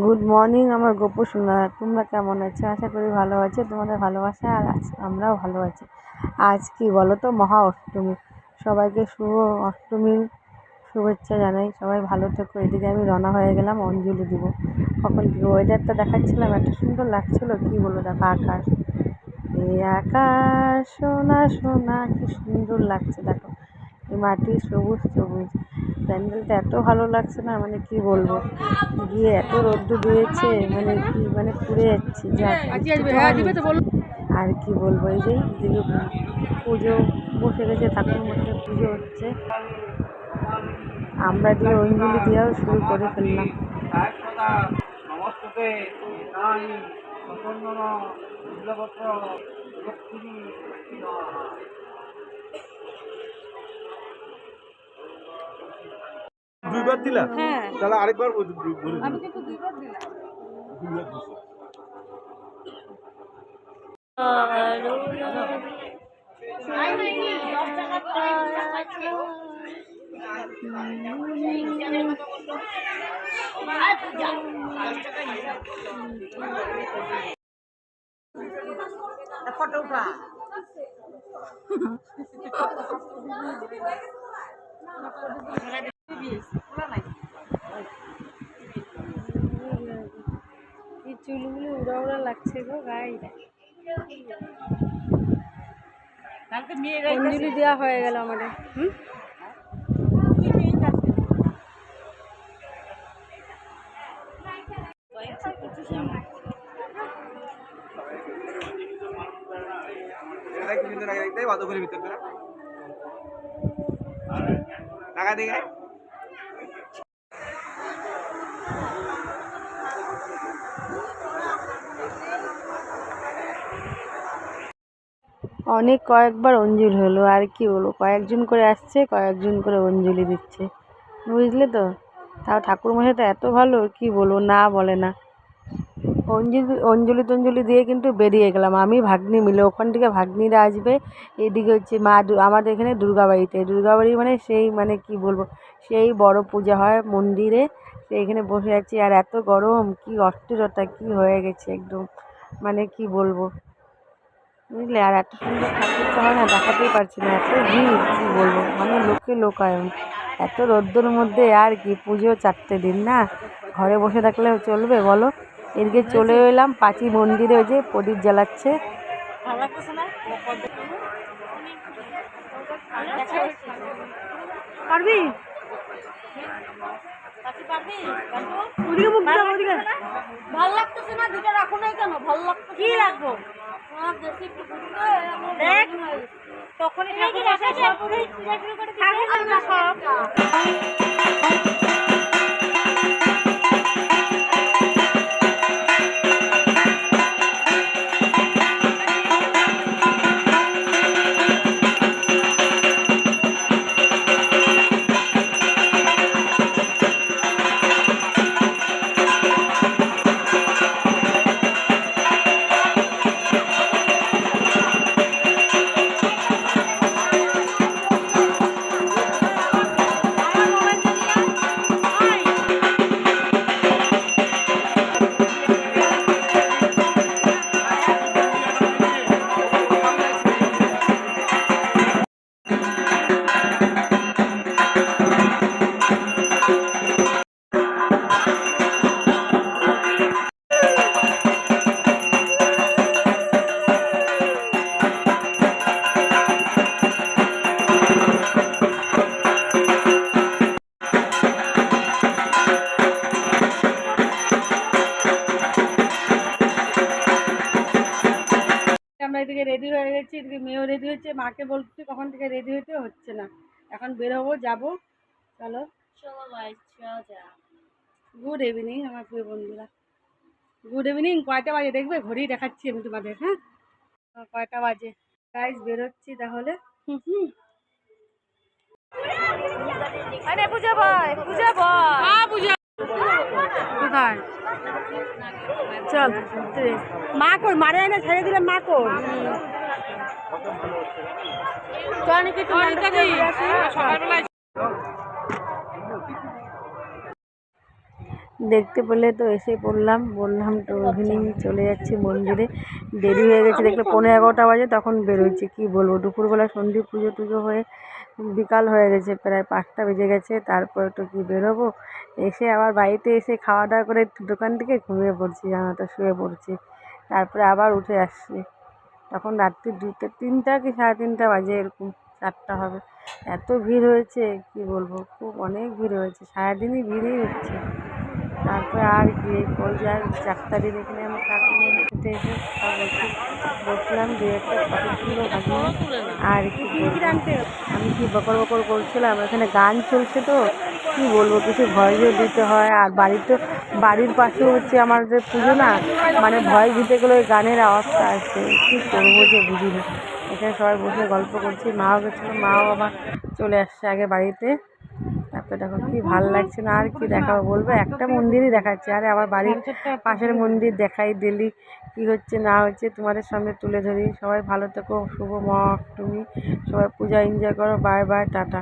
Good morning আমার গোপু সোনা। তোমরা কেমন আছো? আশা করি ভালো আছো। তোমাদের ভালোবাসা আর আমরাও ভালো আছি। আজ কি বলো তো? মহা অষ্টমী। সবাইকে শুভ অষ্টমীর শুভেচ্ছা জানাই। সবাই ভালো থেকো। এদিকে আমি রওনা হয়ে গেলাম, অঞ্জলি দিব। কখন কি ওয়েদারটা দেখাচ্ছিলাম? এত সুন্দর লাগছিল। কি বলব? দেখো, আকাশ। এই আকাশ, সোনা সোনা, কি সুন্দর লাগছে। দেখো, এই মাটি সবুজ সবুজ। প্যান্ডেলটা এত ভালো লাগছে না মানে কি বলব? গিয়ে এত রোদ্দু দিয়েছে মানে কি মানে পুড়ে যাচ্ছি তো হয়নি। আর কি বলব এই যে পুজো বসে গেছে ঠাকুর মধ্যে পুজো হচ্ছে। আমরা দিয়ে অঞ্জলি দেওয়াও শুরু করে ফেললাম। দুইবার দিলা হ্যাঁ তাহলে আরেকবার বল-। আমি কিন্তু দুইবার দিলাম দুইবার দিছো। এই চুলগুলি উড়া উড়া লাগছে গো গায়ে অঞ্জলি দেওয়া হয়ে গেল আমাদের হুম এটা কি সুন্দর লাগে দেখতে ভিতর করে টাকা দিয়ে অনেক কয়েকবার অঞ্জলি হলো, আর কি বলব, কয়েকজন করে আসছে, কয়েকজন করে অঞ্জলি দিচ্ছে। বুঝলে তো? তাও ঠাকুরমশাই তো এত ভালো, কি বলব, না বলে না। অঞ্জলি অঞ্জলি টঞ্জলি দিয়ে কিন্তু বেরিয়ে গেলাম। আমি, ভাগ্নি মিলে, ওখান থেকে ভাগ্নিরা আসবে, এদিকে হচ্ছে মা আমাদের এখানে দুর্গাবাড়িতে। দুর্গাবাড়ি মানে সেই মানে কি বলব, সেই বড় পূজা হয় মন্দিরে। সেইখানে বসে আছি, আর এত গরম, কি অস্থিরতা, কি হয়ে গেছে একদম। মানে কি বলব? বুঝলে? আর এত সুন্দর ঠাকুরটা হয় না দেখাতেই পারছি না। এত ভিড় কী বলব? মানে লোকে লোকায়ন। এত রোদ্দুর মধ্যে আর কি? পুজো চারটে দিন না? ঘরে বসে থাকলে চলবে বলো? এদিকে চলে এলাম পাঁচি মন্দিরে ওই যে প্রদীপ জ্বালাচ্ছে। পারবি। ভালো লাগতেছে না দুটা রাখো নাই কেন? ভালো লাগতেছে কি রাখব দেখ তখনই ঠাকুর আসে সব ঠাকুর সব। এদিকে রেডি হয়ে গেছি এদিকে মেয়েও রেডি হচ্ছে মাকে বলছি কখন থেকে রেডি হতে হচ্ছে না। এখন বেরোবো যাব। চলো। চলো ভাই চলো যা গুড ইভিনিং আমার প্রিয় বন্ধুরা। গুড ইভিনিং কয়টা বাজে? দেখবে ঘড়ি দেখাচ্ছি আমি তোমাদের হ্যাঁ? কয়টা বাজে? গাইজ বেরোচ্ছি তাহলে। হুম হুম। আরে পূজা ভাই পূজা ভাই। কোথায়? চল মা কই? মারে এনে ছেড়ে দিলে মা কই? চল নাকি একটু মণ্ডপে ঘুরে আসি। দেখতে পেলে তো এসে পড়লাম। বললাম তো ইভিনিং চলে যাচ্ছি মন্দিরে। দেরি হয়ে গেছে দেখলে পনেরো এগারোটা বাজে তখন বেরোচ্ছি। কী বলব? দুপুরবেলা সন্ধে পুজো টুজো হয়ে বিকাল হয়ে গেছে, প্রায় পাঁচটা বেজে গেছে, তারপরে তো কি বেরোবো? এসে আবার বাড়িতে এসে খাওয়া দাওয়া করে একটু দোকান থেকে ঘুমিয়ে পড়ছি জানো তো শুয়ে পড়ছি। তারপরে আবার উঠে আসছি। তখন রাত্রি দুটো তিনটা কি সাড়ে তিনটা বাজে এরকম, চারটা হবে। এত ভিড় হয়েছে, কি বলব? খুব অনেক ভিড় হয়েছে, সারাদিনই ভিড়ই হচ্ছে। তারপরে আর কি এই পর্যায়ে ডাক্তারের এখানে আমি মন্দিরতে এসে বসলাম দু একটা ফটো ভাবি আর কি আমি কি বকর বকর করছিলাম? এখানে গান চলছে তো কি বলব কিছু ভয়েসও দিতে হয়। আর বাড়ির তো বাড়ির পাশে হচ্ছে আমার যে পুজো না মানে ভয় দিতে গেলে ওই গানের আওয়াজটা আসছে কী করব যে বুঝি না এখানে সবাই বসে গল্প করছি। মাও গেছিল মাও আবার চলে আসছে আগে বাড়িতে। তারপরে দেখো কি ভালো লাগছে না, আর কি দেখাবো বলব? একটা মন্দিরই দেখাচ্ছে। আরে, আমার বাড়ির পাশের মন্দির দেখাই ডেলি কি হচ্ছে না হচ্ছে তোমাদের সামনে তুলে ধরি। সবাই ভালো থেকো, শুভ মা তুমি। সবাই পূজা এনজয় করো। Bye bye, tata.